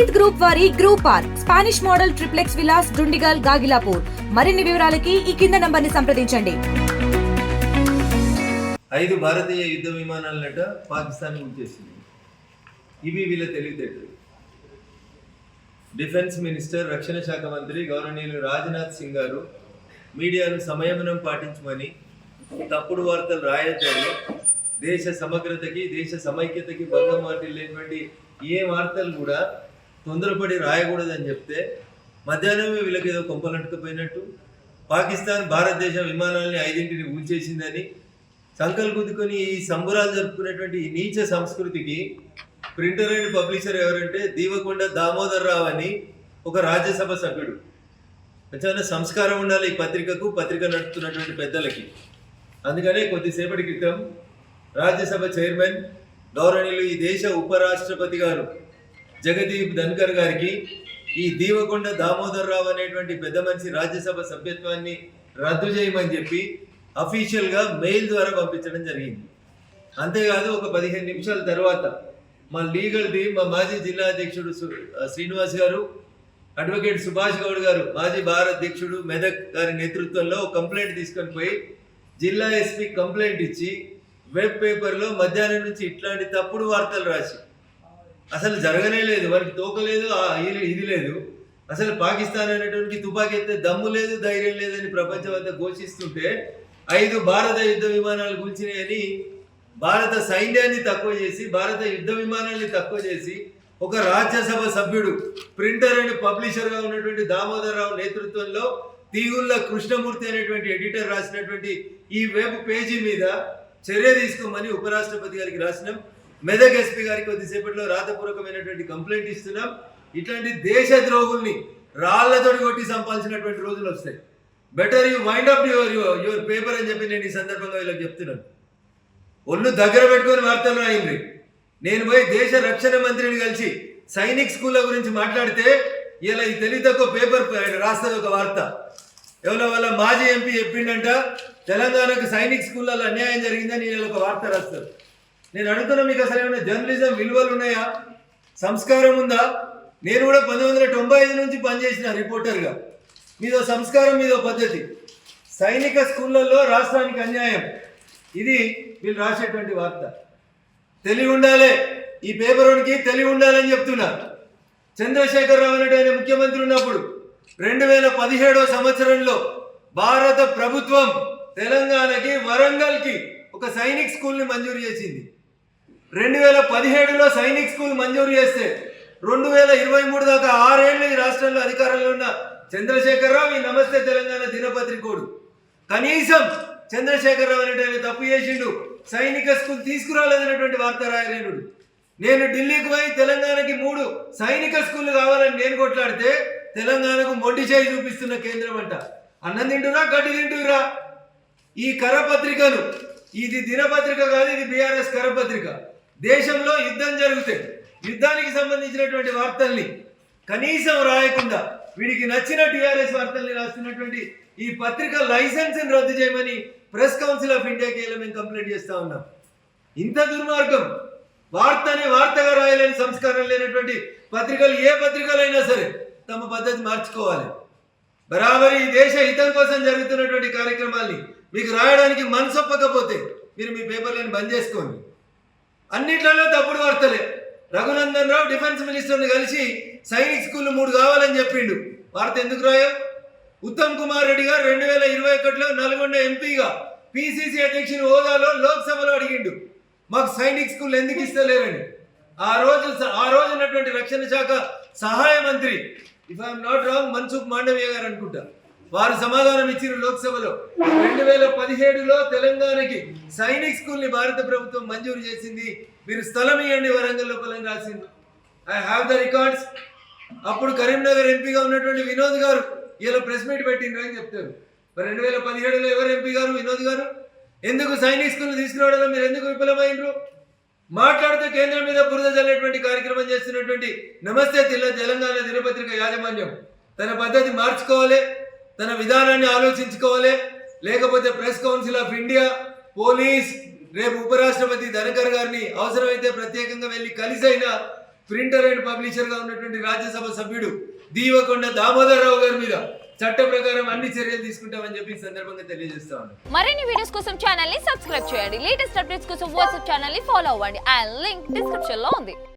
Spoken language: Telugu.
ప్రణీత్ గ్రూప్ వారి group R. Spanish model triplex villas Dundigal Gagillapur. మరిన్ని వివరాలకి ఈ కింద నంబర్ని సంప్రదించండి. ఐదు భారతీయ యుద్ధ విమానాలనట పాకిస్తాన్ ఉంచేసింది ఇవి వీళ్ళ తెలివితేటలు. డిఫెన్స్ మినిస్టర్ రక్షణ శాఖ మంత్రి గౌరవనీయులు రాజ్నాథ్ సింగ్ గారు మీడియాను సంయమనం పాటించమని తప్పుడు వార్తలు రాయొద్దని దేశ సమగ్రతకి దేశ సమైక్యతకి భంగం వాటిల్లేటువంటి ఏ వార్తలు కూడా తొందరపడి రాయకూడదని చెప్తే మధ్యాహ్నమే వీళ్ళకి ఏదో కొంపలంటుకుపోయినట్టు పాకిస్తాన్ భారతదేశ విమానాలని ఐదింటిని ఊల్చేసిందని సంకల్ గుద్దుకొని ఈ సంబురాలు జరుపుకునేటువంటి ఈ నీచ సంస్కృతికి ప్రింటర్ అండ్ పబ్లిషర్ ఎవరంటే దీవకొండ దామోదర్ రావు అని ఒక రాజ్యసభ సభ్యుడు. చాలా సంస్కారం ఉండాలి ఈ పత్రికకు పత్రిక నడుపుతున్నటువంటి పెద్దలకి. అందుకనే కొద్దిసేపటి క్రితం రాజ్యసభ చైర్మన్ గౌరవనీయులు ఈ దేశ ఉపరాష్ట్రపతి గారు జగదీప్ ధన్కర్ గారికి ఈ దీవకొండ దామోదర్ రావు అనేటువంటి పెద్ద మనిషి రాజ్యసభ సభ్యత్వాన్ని రద్దు చేయమని చెప్పి అఫీషియల్గా మెయిల్ ద్వారా పంపించడం జరిగింది. అంతేకాదు ఒక పదిహేను నిమిషాల తర్వాత మా లీగల్ టీం మా మాజీ జిల్లా అధ్యక్షుడు శ్రీనివాస్ గారు అడ్వకేట్ సుభాష్ గౌడ్ గారు మాజీ భారత అధ్యక్షుడు మెదక్ గారి నేతృత్వంలో కంప్లైంట్ తీసుకొని పోయి జిల్లా ఎస్పీ కంప్లైంట్ ఇచ్చి వెబ్ పేపర్లో మధ్యాహ్నం నుంచి ఇట్లాంటి తప్పుడు వార్తలు రాసి అసలు జరగనే లేదు వారికి తోకలేదు ఇది- ఇది లేదు. అసలు పాకిస్తాన్ అనేటువంటి తుపాకీ ఎత్తే దమ్ము లేదు ధైర్యం లేదని ప్రపంచం అంతా ఘోషిస్తుంటే ఐదు భారత యుద్ధ విమానాలు కూల్చినాయని భారత సైన్యాన్ని తక్కువ చేసి భారత యుద్ధ విమానాల్ని తక్కువ చేసి ఒక రాజ్యసభ సభ్యుడు ప్రింటర్ అండ్ పబ్లిషర్గా ఉన్నటువంటి దామోదర్ రావు నేతృత్వంలో తీగుళ్ళ కృష్ణమూర్తి అనేటువంటి ఎడిటర్ రాసినటువంటి ఈ వెబ్ పేజీ మీద చర్య తీసుకోమని ఉపరాష్ట్రపతి గారికి రాసినాం. మెదక్ ఎస్పీ గారికి కొద్దిసేపట్లో రాతపూర్వకమైనటువంటి కంప్లైంట్ ఇస్తున్నాం. ఇట్లాంటి దేశ ద్రోహుల్ని రాళ్ళతో కొట్టి సంపాదించినటువంటి రోజులు వస్తాయి. Better you mind up your your paper అని చెప్పి నేను ఈ సందర్భంగా వీళ్ళకి చెప్తున్నాను. ఒళ్ళు దగ్గర పెట్టుకొని వార్తలు రాయింది నేను పోయి దేశ రక్షణ మంత్రిని కలిసి సైనిక్ స్కూళ్ళ గురించి మాట్లాడితే ఇలా ఈ తెలివి తక్కువ పేపర్ రాస్తుంది ఒక వార్త. ఎవరో వాళ్ళ మాజీ ఎంపీ చెప్పిండంట తెలంగాణకు సైనిక్ స్కూళ్ళలో అన్యాయం జరిగిందని ఇలా ఒక వార్త రాస్తారు. నేను అడుగుతున్నా మీకు అసలు ఏమైనా జర్నలిజం విలువలు ఉన్నాయా? సంస్కారం ఉందా? నేను కూడా పంతొమ్మిది వందల తొంభై ఐదు నుంచి పనిచేసిన రిపోర్టర్గా. మీదో సంస్కారం మీదో పద్ధతి. సైనిక స్కూళ్ళల్లో రాష్ట్రానికి అన్యాయం. ఇది వీళ్ళు రాసేటువంటి వార్త. తెలివి ఉండాలి ఈ పేపర్కి తెలివి ఉండాలని చెప్తున్నా. చంద్రశేఖరరావు అనేటి ఆయన ముఖ్యమంత్రి ఉన్నప్పుడు రెండు వేల పదిహేడో సంవత్సరంలో భారత ప్రభుత్వం తెలంగాణకి వరంగల్కి ఒక సైనిక్ స్కూల్ని మంజూరు చేసింది. రెండు వేల పదిహేడులో సైనిక్ స్కూల్ మంజూరు చేస్తే రెండు వేల ఇరవై మూడు దాకా ఆరేళ్ళు ఈ రాష్ట్రంలో అధికారంలో ఉన్న చంద్రశేఖరరావు ఈ నమస్తే తెలంగాణ దినపత్రికోడు. కనీసం చంద్రశేఖరరావు అనేటువంటి తప్పు చేసిండు సైనిక స్కూల్ తీసుకురాలేదనేటువంటి వార్త రాయలేనుడు. నేను ఢిల్లీకి పోయి తెలంగాణకి మూడు సైనిక స్కూళ్ళు కావాలని నేను కొట్లాడితే తెలంగాణకు మొండి చేయి చూపిస్తున్న కేంద్రం అంట. అన్నం తింటురా గడ్డి తింటురా? ఈ కరపత్రికను ఇది దినపత్రిక కాదు ఇది బీఆర్ఎస్ కరపత్రిక. దేశంలో యుద్ధం జరిగితే యుద్ధానికి సంబంధించినటువంటి వార్తల్ని కనీసం రాయకుండా వీడికి నచ్చిన టీఆర్ఎస్ వార్తల్ని రాస్తున్నటువంటి ఈ పత్రిక లైసెన్స్ని రద్దు చేయమని ప్రెస్ కౌన్సిల్ ఆఫ్ ఇండియాకి వెళ్ళి మేము కంప్లైంట్ చేస్తూ ఉన్నాం. ఇంత దుర్మార్గం వార్తని వార్తగా రాయలేని సంస్కారం లేనటువంటి పత్రికలు ఏ పత్రికలైనా సరే తమ పద్ధతి మార్చుకోవాలి. బరాబరి ఈ దేశ హితం కోసం జరుగుతున్నటువంటి కార్యక్రమాల్ని మీకు రాయడానికి మనసొప్పకపోతే మీరు మీ పేపర్లను బంద్ చేసుకోండి. అన్నిట్లలో తప్పుడు వార్తలే. రఘునందన్ రావు డిఫెన్స్ మినిస్టర్ని కలిసి సైనిక్ స్కూల్ మూడు కావాలని చెప్పిండు. వార్త ఎందుకు రాయో? ఉత్తమ్ కుమార్ రెడ్డి గారు రెండు వేల ఇరవై ఒకటిలో నల్గొండ ఎంపీగా పిసిసి అధ్యక్షుని హోదాలో లోక్సభలో అడిగిండు. మాకు సైనిక్ స్కూల్ ఎందుకు ఇస్తలేరని. ఆ రోజు ఆ రోజు ఉన్నటువంటి రక్షణ శాఖ సహాయ మంత్రి. If I'm not wrong Mansukh Mandaviya గారు అనుకుంటా. వారు సమాధానం ఇచ్చిన లోక్సభలో రెండు వేల పదిహేడులో తెలంగాణకి సైనిక్ స్కూల్ని భారత ప్రభుత్వం మంజూరు చేసింది. మీరు స్థలం ఇవ్వండి వరంగల్ లోపలని రాసింది. ఐ హ్యావ్ ద రికార్డ్స్ అప్పుడు కరీంనగర్ ఎంపీగా ఉన్నటువంటి వినోద్ గారు ఇలా ప్రెస్ మీట్ పెట్టిండ్రు అని చెప్తారు. మరి రెండు వేల పదిహేడులో ఎవరు ఎంపీ గారు? వినోద్ గారు? ఎందుకు సైనిక్ స్కూల్ తీసుకురావడంలో మీరు ఎందుకు విఫలమైనరు మాట్లాడుతూ కేంద్రం మీద బురద జల్లేటువంటి కార్యక్రమం చేస్తున్నటువంటి నమస్తే తెల్ల తెలంగాణ దినపత్రిక యాజమాన్యం తన పద్ధతి మార్చుకోవాలి. తన విధానాన్ని ఆలోచించుకోవాలి. లేకపోతే press council of India police రేపు ఉపరాష్ట్రపతి ధనకర్ గారిని అవసరమైతే ప్రత్యేకంగా వెళ్ళి కలిసైన ప్రింటర్ అండ్ పబ్లిషర్గా ఉన్నటువంటి రాజ్యసభ సభ్యుడు దీవకొండ దామోదరరావు గారి మీద చట్ట ప్రకారం అన్ని చర్యలు తీసుకుంటామని చెప్పి సందర్భంగా తెలియజేస్తా ఉన్నాను మరిన్ని వీడియోస్ కోసం ఛానల్ని సబ్స్క్రైబ్ చేయండి. లేటెస్ట్ అప్డేట్స్ కోసం వాట్సాప్ ఛానల్ని ఫాలో అవ్వండి. అండ్ లింక్ డిస్క్రిప్షన్లో ఉంది.